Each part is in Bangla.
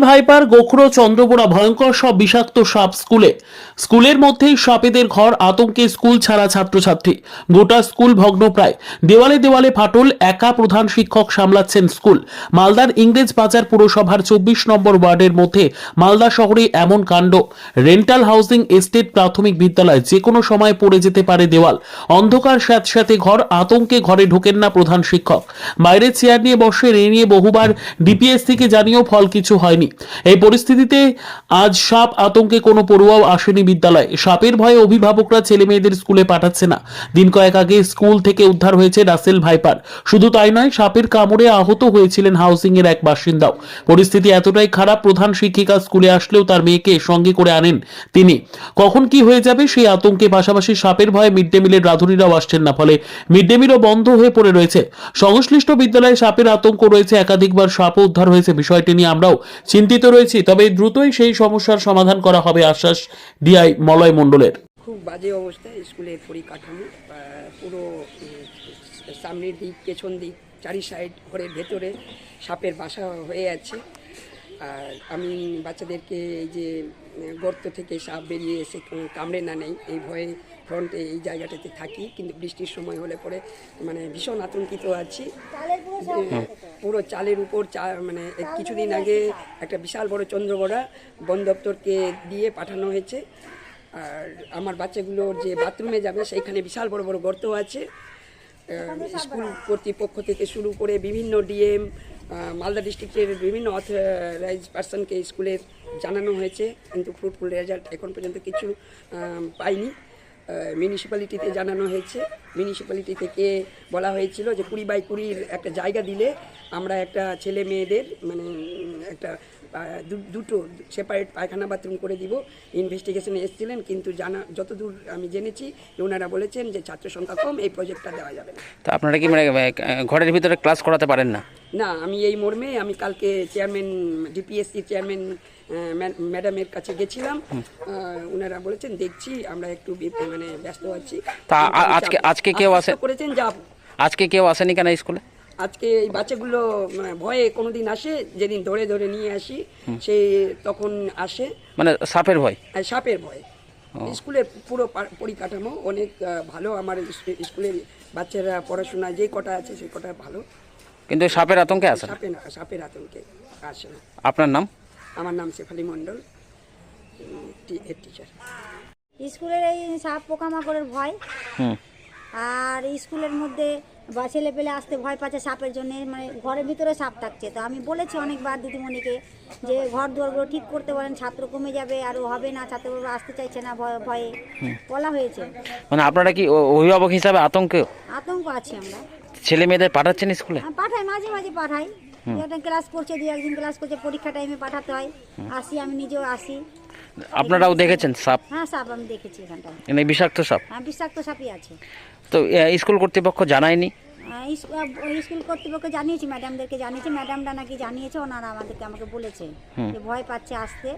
ভাইপার, গোখরো, চন্দ্রবোড়া ভয়ঙ্কর সব বিষাক্ত সাপ স্কুলে। স্কুলের মধ্যেই সাপেদের ঘর, আতঙ্কে স্কুল ছাড়া ছাত্রছাত্রী। গোটা স্কুল ভগ্নপ্রায় দেওয়ালে দেওয়ালে ফাটল, একা প্রধান শিক্ষক সামলাচ্ছেন স্কুল। মালদার ইংরেজ বাজার পুরসভার চব্বিশ নম্বর ওয়ার্ডের মধ্যে মালদা শহরে এমন কাণ্ড। রেন্টাল হাউসিং এস্টেট প্রাথমিক বিদ্যালয় যে কোনো সময় পড়ে যেতে পারে দেওয়াল। অন্ধকার স্যাঁতস্যাঁতে ঘর, আতঙ্কে ঘরে ঢোকেন না প্রধান শিক্ষক। বাইরে চেয়ার নিয়ে বসে এ নিয়ে বহুবার ডিপিএস থেকে জানিয়েও ফল কিছু হয়নি। এই পরিস্থিতিতে আজ সাপ আতঙ্কে কোনো পড়ুয়াও আসেনি বিদ্যালয়ে। সাপের ভয়ে অভিভাবকরা ছেলে মেয়েদের স্কুলে পাঠাচ্ছে না। দিন কয়েক আগে স্কুল থেকে উদ্ধার হয়েছে রাসেল ভাইপার। শুধু তাই নয়, সাপের কামড়ে আহত হয়েছিলেন হাউসিং এর এক বাসিন্দাও। পরিস্থিতি এতটাই খারাপ, প্রধান শিক্ষিকা স্কুলে আসলেও তার মেয়েকে সঙ্গে করে আনেন তিনি। কখন কি হয়ে যাবে সেই আতঙ্কে পাশাপাশি সাপের ভয়ে মিড ডে মিলের রাঁধুনিরাও আসছেন না, ফলে মিড ডে মিলও বন্ধ হয়ে পড়ে রয়েছে। সংশ্লিষ্ট বিদ্যালয়ে সাপের আতঙ্ক রয়েছে, একাধিকবার সাপও উদ্ধার হয়েছে। বিষয়টি নিয়ে আমরাও চিন্তিত রয়েছি, তবে দ্রুতই সেই সমস্যার সমাধান করা হবে আশ্বাস ডিআই মলয় মণ্ডলের। খুব বাজে অবস্থা, স্কুলের পরিকাঠামো পুরো সামনের দিক, পেছন দিক, চারি সাইড, ঘরের ভেতরে সাপের বাসা হয়ে আছে। আর আমি বাচ্চাদেরকে এই যে গর্ত থেকে সাপ বেরিয়ে এসে কোনো কামড়ে না নেই। এই ভয়ে ফ্রন্টে এই জায়গাটাতে থাকি কিন্তু বৃষ্টির সময় হলে পরে মানে ভীষণ আতঙ্কিত আছি। পুরো চালের উপর চা মানে কিছুদিন আগে একটা বিশাল বড় চন্দ্রবড়া বন দপ্তরকে দিয়ে পাঠানো হয়েছে। আর আমার বাচ্চাগুলোর যে বাথরুমে যাবে সেইখানে বিশাল বড় বড় গর্ত আছে। স্কুল কর্তৃপক্ষ থেকে শুরু করে বিভিন্ন ডিএম মালদা ডিস্ট্রিক্টের বিভিন্ন অথরাইজ পার্সনকে স্কুলের জানানো হয়েছে, কিন্তু ফ্রুটফুল রেজাল্ট এখন পর্যন্ত কিছু পাইনি। মিউনিসিপ্যালিটিতে জানানো হয়েছে। মিউনিসিপ্যালিটি থেকে বলা হয়েছিল যে কুড়ি বাই কুড়ির একটা জায়গা দিলে আমরা একটা ছেলে মেয়েদের মানে একটা দুটো সেপারেট পায়খানা বাথরুম করে দিব। ইনভেস্টিগেশনে এসেছিলেন, কিন্তু জানা, যতদূর আমি জেনেছি, ওনারা বলেছেন যে ছাত্র সংখ্যা কম, এই প্রজেক্টটা দেওয়া যাবে না। তা আপনারা কি মানে ঘরের ভিতরে ক্লাস করাতে পারেন না? না আমি এই মর্মে আমি কালকে চেয়ারম্যান ডিপিএসসি চেয়ারম্যান ম্যাডামের কাছে গেছিলাম। ওনারা বলেছেন দেখছি আমরা একটু মানে ব্যস্ত আছি। তা আজকে আজকে কেউ আসে করেছেন যা আজকে কেউ আসেনি কেন স্কুলে? আজকে এই বাচ্চাগুলো মানে ভয়ে কোনোদিন আসে যেদিন ধরে ধরে নিয়ে আসি সে তখন আসে। মানে সাপের ভয়? আর সাপের ভয়। স্কুলের পুরো পরিকাঠামো অনেক ভালো। আমার স্কুলের বাচ্চারা পড়াশোনা যে কটা আছে সেই কটা ভালো। কিন্তু সাপের আতঙ্কে আসে না সাপে না সাপের আতঙ্কে আসে না আপনার নাম? আমার নাম শেফালি মণ্ডল হেড টিচার স্কুলের এই সাপ পোকামাকড়ের ভয়। হুম। আর স্কুলের মধ্যে বা ছেলে পেলে আসতে ভয় পাচ্ছে সাপের জন্য মানে ঘরের ভিতরে সাপ থাকছে। তো আমি বলেছি অনেকবার দিদিমণিকে যে ঘর দুয়ারগুলো ঠিক করতে বলেন ছাত্র কমে যাবে আর হবে না ছাত্রগুলো আসতে চাইছে না ভয়ে ভয়ে। বলা হয়েছে। মানে আপনারা কি অভিভাবক হিসাবে আতঙ্ক আতঙ্ক আছে আমরা। ছেলে মেয়েদের পাঠাচ্ছেন স্কুলে? আমি পাঠাই মাঝে মাঝে পাঠাই। একটা ক্লাস করছে দু একদিন ক্লাস করছে পরীক্ষা টাইমে পাঠাতে হয়। আসি আমি নিজেও আসি। আপনারাও দেখেছেন সাপ? হ্যাঁ সাপ আমি দেখেছি এখানটায়। মানে বিষাক্ত সাপ? হ্যাঁ বিষাক্ত সাপই আছে। তো স্কুল কর্তৃপক্ষ জানায়নি? আহ, ইস- আহ, স্কুল কর্তৃপক্ষ জানিয়েছি ম্যাডামদেরকে জানিয়েছি। ম্যাডামরা নাকি জানিয়েছে ওনারা আমাদেরকে আমাকে বলেছে যে ভয় পাচ্ছে আসতে।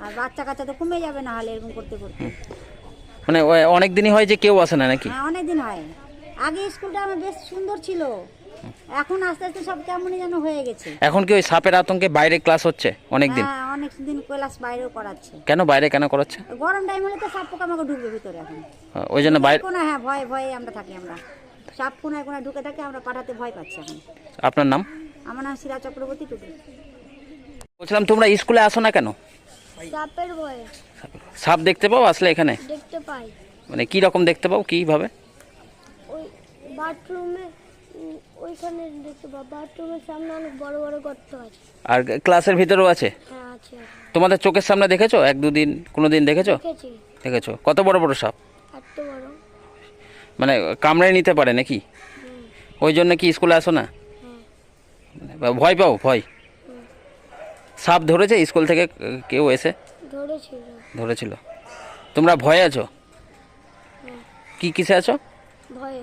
আর বাচ্চা কাচ্চা তো কমে যাবে না হলে এরকম করতে করতে। মানে অনেক দিনই হয় যে কেউ আসে না নাকি? হ্যাঁ অনেকদিন হয়। আগে স্কুলটা আমার বেশ সুন্দর ছিল। এখন আস্তে আস্তে সব কেমনই যেন হয়ে গেছে। এখন কি ওই সাপের আতঙ্কে বাইরে ক্লাস হচ্ছে অনেক দিন হ্যাঁ অনেক দিন ক্লাস বাইরেও করাচ্ছে। কেন বাইরে কেন করাচ্ছে? গরম টাইম হলে তো সাপ আমাকে ঢুকবে ভিতরে এখন। ওই জন্য বাইরে কোনো হ্যাঁ ভয়ে ভয়ে আমরা থাকি আমরা। সাপ কোনায় কোনায় ঢুকে থাকি আমরা পাঠাতে ভয় পাচ্ছি এখন। আপনার নাম? আমার নাম শিরা চক্রবর্তী টুকু বলছিলাম তোমরা স্কুলে আসো না কেন? সাপের ভয়ে। সাপ দেখতে পাও আসলে এখানে? দেখতে পাই। মানে কি রকম দেখতে পাও কীভাবে বাথরুমে ওইখানে দেখতে পাই বাথরুমের সামনে অনেক বড় বড় গর্ত আছে। আর ক্লাসের ভিতরেও আছে? হ্যাঁ আছে তোমাদের চোখের সামনে দেখেছ? এক দুদিন কোনো দিন দেখেছ? দেখেছি। দেখেছ? কত বড় বড় সাপ? এত বড়। মানে কামড়ে নিতে পারে নাকি? ওই জন্য কি স্কুলে আসো না? ভয় পাও? ভয়? সাপ ধরেছে স্কুল থেকে? কেউ এসে? ধরেছিল। ধরেছিল। তোমরা ভয়ে আছো? কি কিসে আছো? ভয়ে।